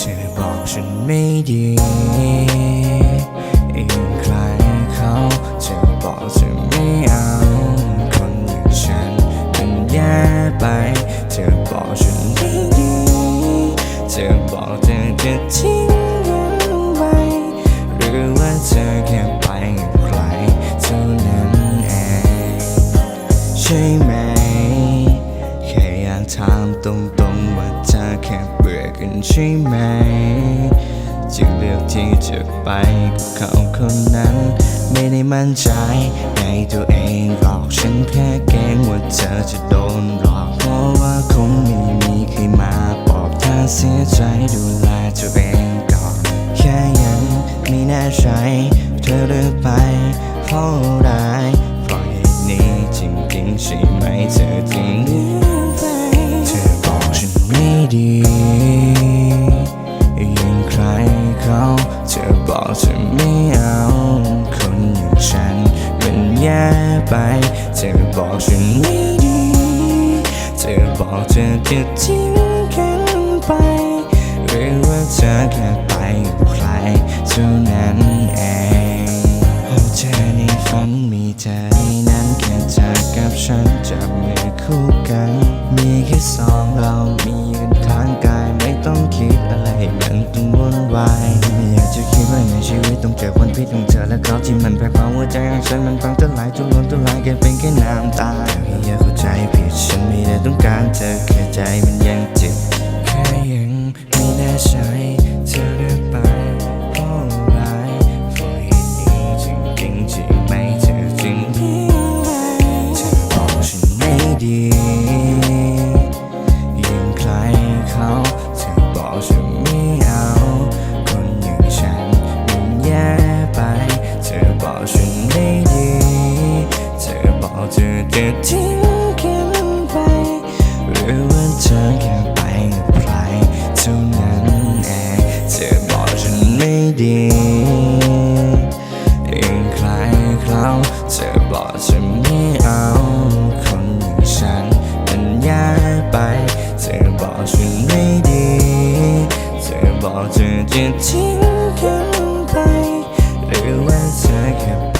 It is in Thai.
ธอบอกฉันไม่ดีองใครเขาจะบอกจะไม่เอาคนอย่างฉันมันแย่ไป เธอบอกฉันไม่ดีเธอบอกเธอจะทิ้งกันไว้หรือว่าเธอแค่ไปกับใครเท่านั้นเองใช่ไหม แค่อยากถามตรงๆ ว่าเธอแค่เบื่อกันใช่ไหม จึงเลือกที่จะไปกับเขาคนนั้น ไม่ได้มั่นใจในตัวเองหรอกฉันแค่เกรงว่าเธอจะโดนหลอกเพราะว่าคงไม่มีใครมาบอกเธอเสียใจดูแลตัวเองก่อน แค่ยังไม่แน่ใจเธอเลือกไปเพราะอะไรเพราะเหตุนี้จริงๆใช่ไหมเธอจึง ดีอย่งใครเขาเธอบอกเธอไม่เอาคนอย่างฉันมันแย่ไปเธอบอกฉันไม่ดีเธอบอกเธอจะทิ้งกันไป หรือว่าเธอแค่ไปกับใครเท่านั้นเองพบเธอในฝันมีเธอในนั้นแค่เธอกับฉันจับมือ คู่กัน มีแค่สองเรามีกันข้างกายไม่ต้องคิดอะไรให้มันต้องวุ่นวายไม่อยากจะคิดว่าในชีวิตต้องเจอวันพิษของเธอและเขาที่มันแปลความหัวใจของฉันมันฟังทลายทุลนทุลายแค่เป็นแค่น้ำตาอย่าเข้าใจผิดฉันไม่ได้ต้องการเธอแค่ใจมันยังเจ็บ ทิ้งกันไป หรือว่าเธอแค่ไปกับใครเท่านั้นเองเธอบอกฉันไม่ดีเองใครคราวเธอบอกฉันไม่เอาคนอย่างฉันมันยากไป เธอบอกฉันไม่ดี เธอบอกเธอจะทิ้งกันไป หรือว่าเธอแค่ไป